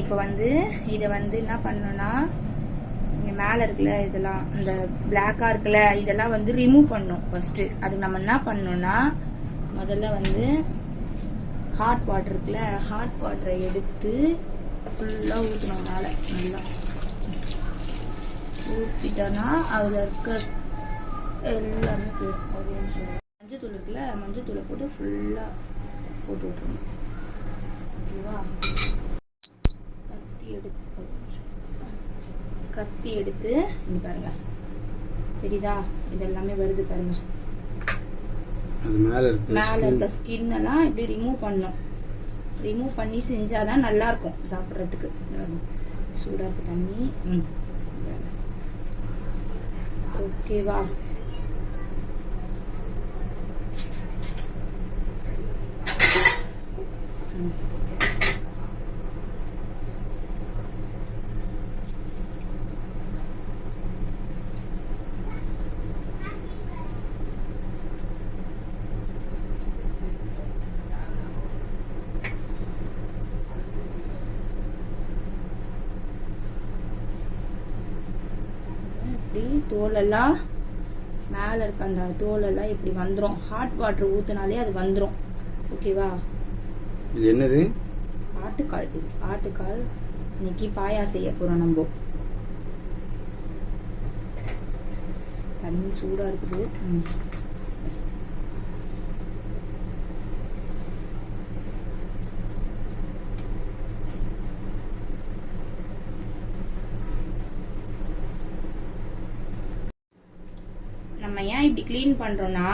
இப்போ வந்து இதை வந்து என்ன பண்ணணும்னா இங்கே மேலே இருக்குல்ல இதெல்லாம் இந்த பிளாக்காக இருக்குல்ல இதெல்லாம் வந்து ரிமூவ் பண்ணும் ஃபர்ஸ்ட்டு அதுக்கு நம்ம என்ன பண்ணணும்னா முதல்ல வந்து ஹாட் வாட்டர் இருக்குல்ல ஹாட் வாட்டரை எடுத்து ஃபுல்லாக ஊற்றணும் மேலே நல்லா. ஊற்றிட்டோன்னா அதில் இருக்க எல்லாமே போயிடும். ஒரு நிமிஷம் மஞ்சத்தூள் இருக்குல்ல மஞ்சத்தூளை போட்டு ஃபுல்லாக போட்டு விட்டுருணும் ஓகேவா? எடுத்து. கத்தி எடுத்து இங்க பாருங்க. தெரியுதா? இது எல்லாமே வருது பாருங்க. மேல இருக்கு ஸ்கின் எல்லாம் இப்படி ரிமூவ் பண்ணும் ரிமூவ் பண்ணி செஞ்சாதான் நல்லா இருக்கும் சாப்பிட்றதுக்கு. சூடா இருக்கு தண்ணி. ஓகேவா ம். இப்படி தோலெல்லாம் மேலே இருக்க அந்த தோலெல்லாம் இப்படி வந்துடும் ஹாட் வாட்டர் ஊற்றினாலே அது வந்துடும் ஓகேவா இது என்னது? ஆட்டுக்கால். இது ஆட்டுக்கால் இன்னைக்கு பாயா செய்ய போகிறோம் நம்ம. தண்ணி சூடாக இருக்குது. நம்ம ஏன் இப்படி க்ளீன் பண்றோம்னா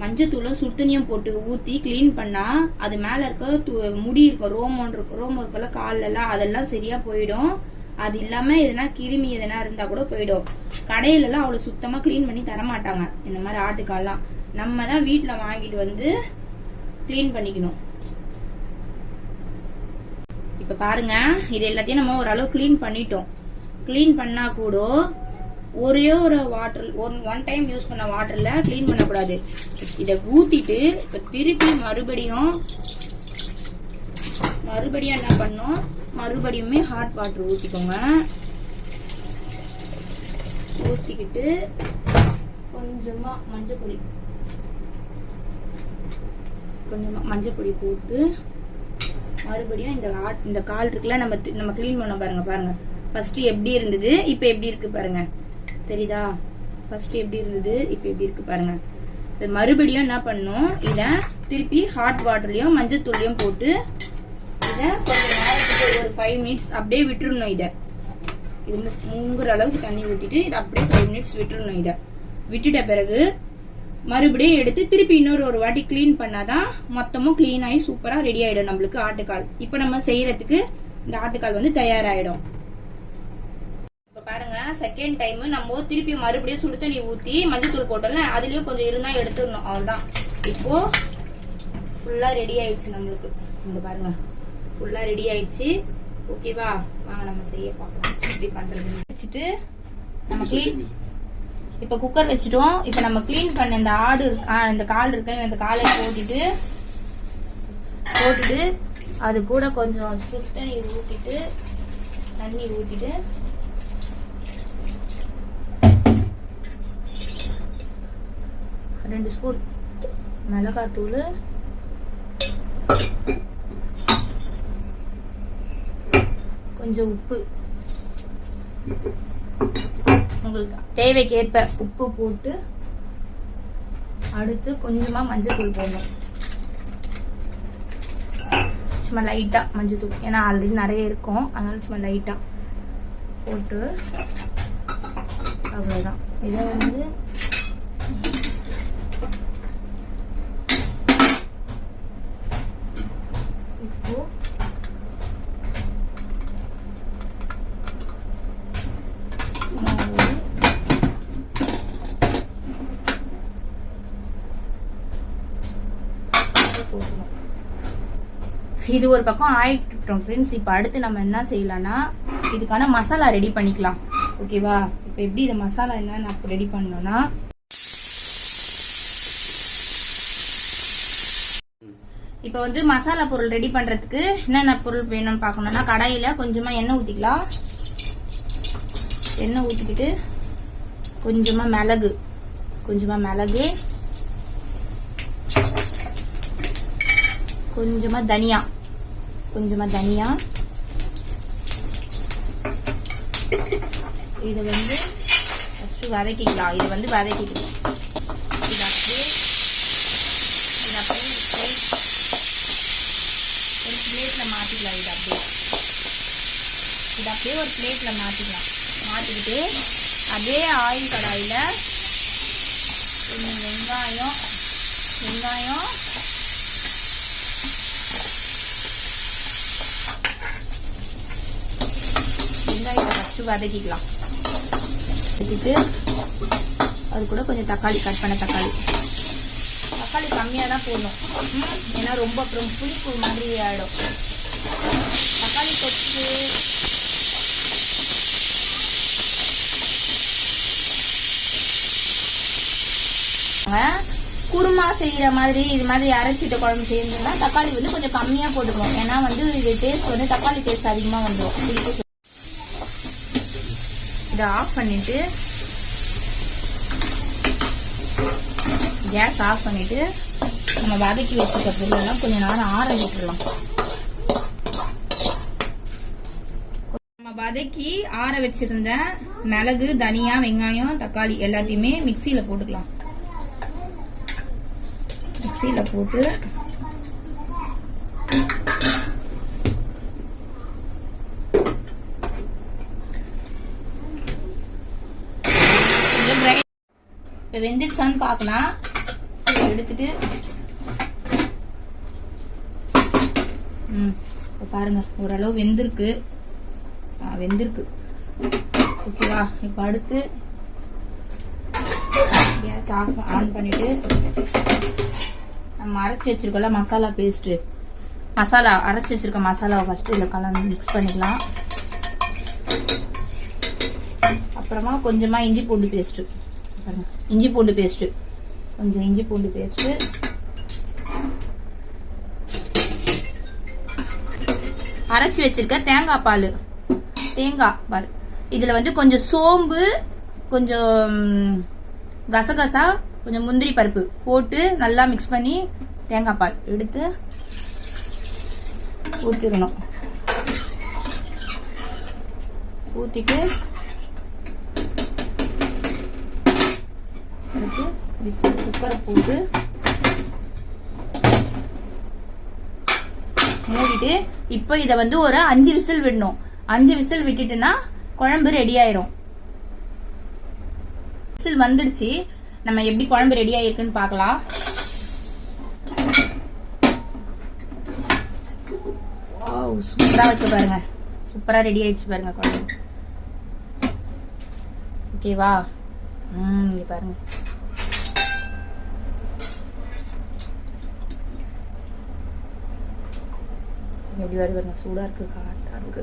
மஞ்சத்தூளும் சுடுதண்ணியும் போட்டு ஊத்தி க்ளீன் பண்ணா அது மேல இருக்க து- முடி இருக்கும் ரோமம் இருக்கும் ரோமம் இருக்கல கால்ல எல்லாம் அதெல்லாம் சரியா போயிடும். அது இல்லாம எதனா கிருமி எதனா இருந்தா கூட போயிடும். கடையில எல்லாம் அவ்வளவு சுத்தமா க்ளீன் பண்ணி தர மாட்டாங்க. இந்த மாதிரி ஆட்டுக்கால்லாம். நம்ம தான் வீட்டில் வாங்கிட்டு வந்து க்ளீன் பண்ணிக்கணும். இப்ப பாருங்க இது எல்லாத்தையும் நம்ம ஓரளவு க்ளீன் பண்ணிட்டோம். க்ளீன் பண்ணா கூட ஒரே ஒரு water one one time use பண்ண வாட்டர்ல க்ளீன் பண்ணக்கூடாது. இதை ஊத்திட்டு இப்போ திருப்பி மறுபடியும் மறுபடியும் என்ன பண்ணும் மறுபடியுமே ஹாட் வாட்டர் ஊத்திக்கோங்க. ஊத்திக்கிட்டு கொஞ்சமா மஞ்சள் பொடி கொஞ்சமா மஞ்சள் பொடி போட்டு மறுபடியும் இந்த ஹாட் இந்த கால் இருக்குல்ல நம்ம நம்ம க்ளீன் பண்ண பாருங்க பாருங்க. ஃபர்ஸ்ட் எப்படி இருந்தது? இப்போ எப்படி இருக்கு பாருங்க. தெரியுதா? ஃபர்ஸ்ட் எப்படி இருந்தது? இப்போ எப்படி இருக்கு பாருங்க. மறுபடியும் என்ன பண்ணும்? இத திருப்பி ஹாட் வாட்டர்லயும் மஞ்சள் தூள்லயும் போட்டு இத கொஞ்ச நேரத்துக்கு ஒரு ஃபைவ் மினிட்ஸ் அப்படியே விட்டுருணும் இத. இது மு- அளவுக்கு தண்ணி ஊத்திட்டு இதை அப்படியே ஃபைவ் மினிட்ஸ் விட்டுருணும் இத. விட்டுட்ட பிறகு மறுபடியும் எடுத்து திருப்பி இன்னொரு ஒரு வாட்டி க்ளீன் பண்ணாதான் மொத்தமும் கிளீன் ஆகி சூப்பரா ரெடி ஆயிடும் நம்மளுக்கு ஆட்டுக்கால். இப்போ நம்ம செய்யறதுக்கு இந்த ஆட்டுக்கால் வந்து தயாராயிடும். பாருங்க செகண்ட் டைம் நம்ம திருப்பி மறுபடியும் சுடு தண்ணி ஊத்தி மஞ்சத்தூள் போட்டோம்ல அதுலயும் கொஞ்சம் இருந்தா எடுத்துடணும். அவ்வளவுதான். இப்போ ஃபுல்லா ரெடி ஆயிடுச்சு நம்மளுக்கு. இங்க பாருங்க. ஃபுல்லா ரெடி ஆயிடுச்சு. ஓகேவா வாங்க நம்ம செய்ய பார்க்கலாம் எப்படி பண்றதுன்னு. வச்சுட்டு நம்ம க்ளீன் இப்ப குக்கர் வச்சுட்டோம். இப்ப நம்ம க்ளீன் பண்ண இந்த ஆடு இந்த கால் இருக்கு இந்த காலை போட்டுட்டு போட்டுட்டு அது கூட கொஞ்சம் சுடு தண்ணி ஊத்திட்டு தண்ணி ஊத்திட்டு ரெண்டு ஸ்பூன் மிளகாத்தூள். கொஞ்சம் உப்பு. உங்களுக்கு தேவைக்கேற்ப உப்பு போட்டு அடுத்து கொஞ்சமாக மஞ்சத்தூள் போடணும். சும்மா லைட்டாக மஞ்சத்தூள். ஏன்னா ஆல்ரெடி நிறைய இருக்கும். அதனால சும்மா லைட்டாக போட்டு அவ்வளோதான் இதை வந்து இப்போ மாவு போடணும். இது ஒரு பக்கம் ஆயிட்டோம் ஃப்ரெண்ட்ஸ் இப்போ அடுத்து நம்ம என்ன செய்யலாம்னா இதுக்கான மசாலா ரெடி பண்ணிக்கலாம். ஓகேவா இப்போ எப்படி இந்த மசாலா என்ன நான் ரெடி பண்ணோம்னா இப்போ வந்து மசாலா பொருள் ரெடி பண்ணுறதுக்கு என்னென்ன பொருள் வேணும்னு பார்க்கணும்னா கடாயில் கொஞ்சமாக எண்ணெய் ஊற்றிக்கலாம் எண்ணெய் ஊற்றிக்கிட்டு கொஞ்சமாக மிளகு கொஞ்சமாக மிளகு கொஞ்சமாக தனியா. கொஞ்சமாக தனியா. இதை வந்து ஃபஸ்ட்டு வதக்கிக்கலாம். இதை வந்து வதக்கிக்கலாம். இது அப்படியே இது அப்படியே ஒரு பிளேட்ல மாற்றிக்கலாம் இது அப்படியே. இது அப்படியே ஒரு பிளேட்ல மாத்திக்கலாம். மாற்றிக்கிட்டு அதே ஆயில் கடாயில் கொஞ்சம் வெங்காயம் வெங்காயம் ஃபஸ்ட்டு வதக்கிக்கலாம். வதக்கிட்டு அது கூட கொஞ்சம் தக்காளி கட் பண்ண தக்காளி. தக்காளி கம்மியாக தான் போடணும். ஏன்னா ரொம்ப அப்புறம் புளிப்பு மாதிரி ஆகிடும் தக்காளி கொத்து. குருமா செய்யற மாதிரி இது மாதிரி அரைச்சிட்ட குழம்பு செய்யணும்னா தக்காளி வந்து கொஞ்சம் கம்மியா போட்டுக்கணும். ஏன்னா வந்து இது டேஸ்ட் வந்து தக்காளி டேஸ்ட் அதிகமா வந்துடும் இதை ஆஃப் பண்ணிட்டு கேஸ் ஆஃப் பண்ணிட்டு நம்ம வதக்கி வச்சுக்க பொருளெல்லாம் கொஞ்ச நேரம் ஆற விட்டுடலாம் நம்ம வதக்கி ஆற வச்சிருந்த மிளகு தனியா வெங்காயம் தக்காளி எல்லாத்தையுமே மிக்சியில போட்டுக்கலாம். மிக்சியில போட்டு கொஞ்சம் grind இப்போ வெந்துடுச்சான்னு பார்க்கலாம் சரி எடுத்துட்டு. ம் இப்போ பாருங்க ஓரளவு வெந்திருக்கு. வெந்திருக்கு. ஓகேவா? இப்போ அடுத்து கேஸ் ஆஃப் ஆன் பண்ணிட்டு நம்ம அரைச்சி வச்சிருக்கோம்ல மசாலா பேஸ்ட்டு மசாலா அரைச்சி வச்சிருக்க மசாலாவை ஃபஸ்ட்டு இதில் கலந்து மிக்ஸ் பண்ணிக்கலாம். அப்புறமா கொஞ்சமாக இஞ்சி பூண்டு பேஸ்ட்டு இஞ்சி பூண்டு பேஸ்ட்டு கொஞ்சம் இஞ்சி பூண்டு பேஸ்ட்டு அரைச்சி வச்சிருக்க தேங்காய் பால். தேங்காய் பால். இதுல வந்து கொஞ்சம் சோம்பு கொஞ்சம் கசகசா கொஞ்சம் முந்திரி பருப்பு போட்டு நல்லா மிக்ஸ் பண்ணி தேங்காய் பால் எடுத்து ஊத்திடணும். ஊத்திட்டு அடுத்து விசில் குக்கரை போட்டு மூடிட்டு இப்போ இதை வந்து ஒரு அஞ்சு விசில் விடணும். அஞ்சு விசில் விட்டுட்டுனா குழம்பு ரெடி ஆயிரும். விசில் வந்துடுச்சு. நம்ம எப்படி குழம்பு ரெடி ஆயிருக்குன்னு பார்க்கலாம். சூப்பரா இருக்கு பாருங்க. சூப்பரா ரெடி ஆயிடுச்சு பாருங்க குழம்பு. ஓகேவா ம் இங்கே பாருங்க. எப்படி வருது பாருங்க சூடா இருக்கு ஹாட்டா இருக்கு.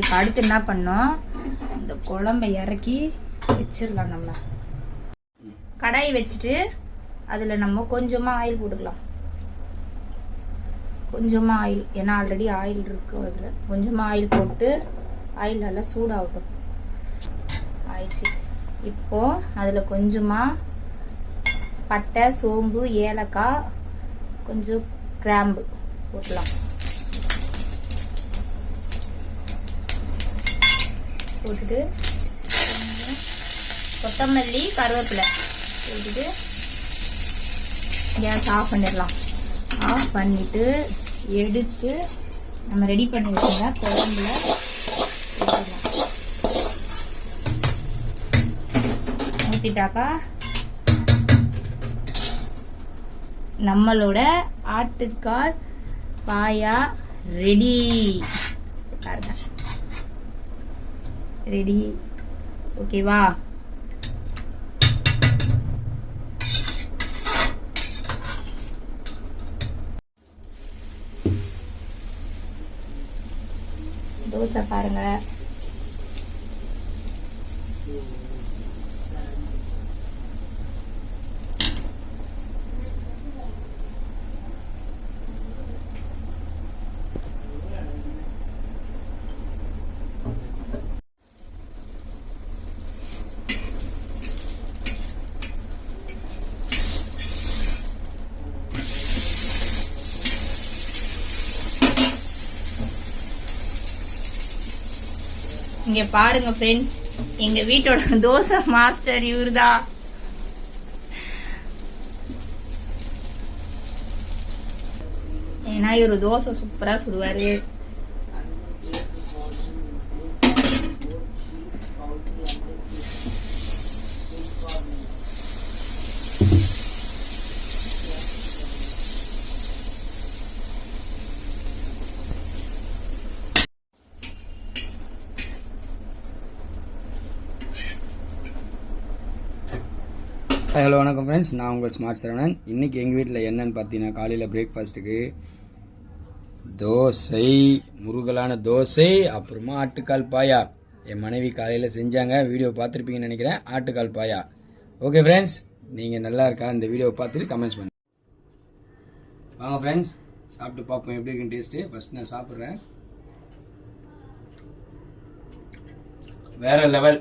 இப்ப அடுத்து என்ன பண்ணோம்? இந்த குழம்பை இறக்கி வச்சிடலாம் நம்ம. கடாய் வச்சுட்டு அதுல நம்ம கொஞ்சமா ஆயில் போட்டுக்கலாம். கொஞ்சமா ஆயில் ஏன்னா ஆல்ரெடி ஆயில் இருக்கு அதுல. கொஞ்சமா ஆயில் போட்டு ஆயில் நல்லா சூடாகட்டும். ஆயிடுச்சு. இப்போ அதுல கொஞ்சமா பட்டை சோம்பு ஏலக்காய் கொஞ்சம் கிராம்பு போட்டலாம். போட்டுட்டு கொத்தமல்லி கருவேப்பிலை போட்டுட்டு கேஸ் ஆஃப் பண்ணிடலாம். ஆஃப் பண்ணிட்டு எடுத்து நம்ம ரெடி பண்ணி வச்சிருந்த குழம்புல ஊத்திட்டாக்கா நம்மளோட ஆட்டுக்கால் பாயா ரெடி. பாருங்க. ரெடி. ஓகேவா? தோசை பாருங்க. இங்க பாருங்க ஃப்ரெண்ட்ஸ் எங்க வீட்டோட தோசை மாஸ்டர் இவருதா. ஏன்னா இவரு தோசை சூப்பரா சுடுவாரு. ஹலோ வணக்கம் ஃப்ரெண்ட்ஸ் நான் உங்கள் ஸ்மார்ட் சரவணன். இன்னைக்கு எங்கள் வீட்டில் என்னன்னு பார்த்தீங்கன்னா காலையில் பிரேக்ஃபாஸ்ட்டுக்கு தோசை முருகலான தோசை அப்புறமா ஆட்டுக்கால் பாயா. என் மனைவி காலையில் செஞ்சாங்க. வீடியோ பார்த்துருப்பீங்கன்னு நினைக்கிறேன். ஆட்டுக்கால் பாயா. ஓகே ஃப்ரெண்ட்ஸ் நீங்கள் நல்லா இருக்கா? இந்த வீடியோவை பார்த்துட்டு கமெண்ட்ஸ் பண்ணுங்க. வாங்க ஃப்ரெண்ட்ஸ் சாப்பிட்டு பார்ப்போம். எப்படி இருக்குன்னு டேஸ்ட்டு ஃபஸ்ட் நான் சாப்பிட்றேன். வேறு லெவல்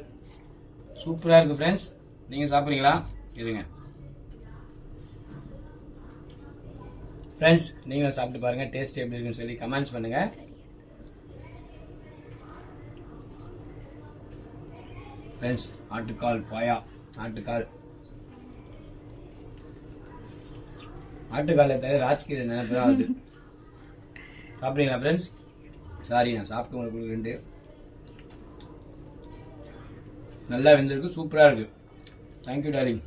சூப்பராக இருக்குது ஃப்ரெண்ட்ஸ் நீங்கள் சாப்பிட்றீங்களா? இருங்க. ஃப்ரெண்ட்ஸ் நீங்களும் சாப்பிட்டு பாருங்க டேஸ்ட் எப்படி இருக்குன்னு சொல்லி கமெண்ட்ஸ் பண்ணுங்க. ஃப்ரெண்ட்ஸ் ஆட்டுக்கால் பாயா ஆட்டுக்கால். ஆட்டுக்காலை தவிர ராஜ்கீரை நினைப்பு தான் வருது. சாப்பிட்றீங்களா ஃப்ரெண்ட்ஸ் சாரி நான் சாப்பிட்டு உங்களுக்கு கொடுக்குறேன்ட்டு நல்லா வெந்திருக்கு சூப்பராக இருக்கு. தேங்க்யூ டாரிங்